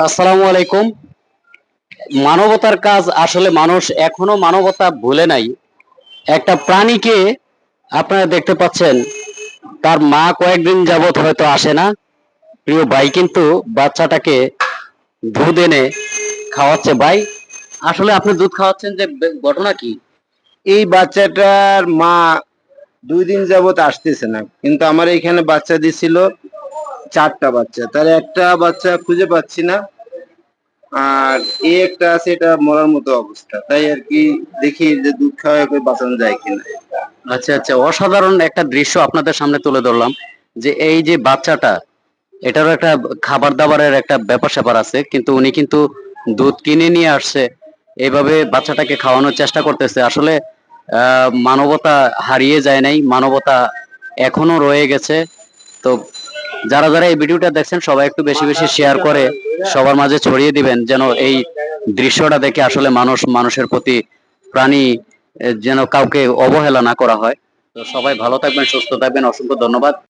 আসসালামু আলাইকুম। মানবতার কাজ আসলে মানুষ এখনও মানবতা ভুলে নাই। একটা প্রাণীকে আপনারা দেখতে পাচ্ছেন, তার মা কয়েকদিন যাবত হয়তো আসে না। প্রিয় ভাই কিন্তু বাচ্চাটাকে দুধ এনে খাওয়াচ্ছে। ভাই, আসলে আপনি দুধ খাওয়াচ্ছেন যে ঘটনা কি? এই বাচ্চাটার মা দুই দিন যাবত আসতেছে না। কিন্তু আমার এখানে বাচ্চা দিছিল চারটা বাচ্চা। তার একটা বাচ্চা খুঁজে পাচ্ছি না। আর একটা আছে, এটা মরার মতো অবস্থা। তাই আর কি দেখি যে দুধ খাওয়া বাঁচানো যায় কিনা। আচ্ছা আচ্ছা অসাধারণ একটা দৃশ্য আপনাদের সামনে তুলে ধরলাম যে এই যে বাচ্চাটা, এটারও একটা খাবার দাবারের একটা ব্যাপার স্যাপার আছে, কিন্তু উনি কিন্তু দুধ কিনে নিয়ে আসছে এইভাবে বাচ্চাটাকে খাওয়ানোর চেষ্টা করতেছে। আসলে মানবতা হারিয়ে যায় নাই, মানবতা এখনও রয়ে গেছে। তো যারা যারা এই ভিডিওটা দেখছেন, সবাই একটু বেশি বেশি শেয়ার করে সবার মাঝে ছড়িয়ে দিবেন, যেন এই দৃশ্যটা দেখে আসলে মানুষ, মানুষের প্রতি প্রাণী যেন কাউকে অবহেলা না করা হয়। তো সবাই ভালো থাকবেন, সুস্থ থাকবেন। অসংখ্য ধন্যবাদ।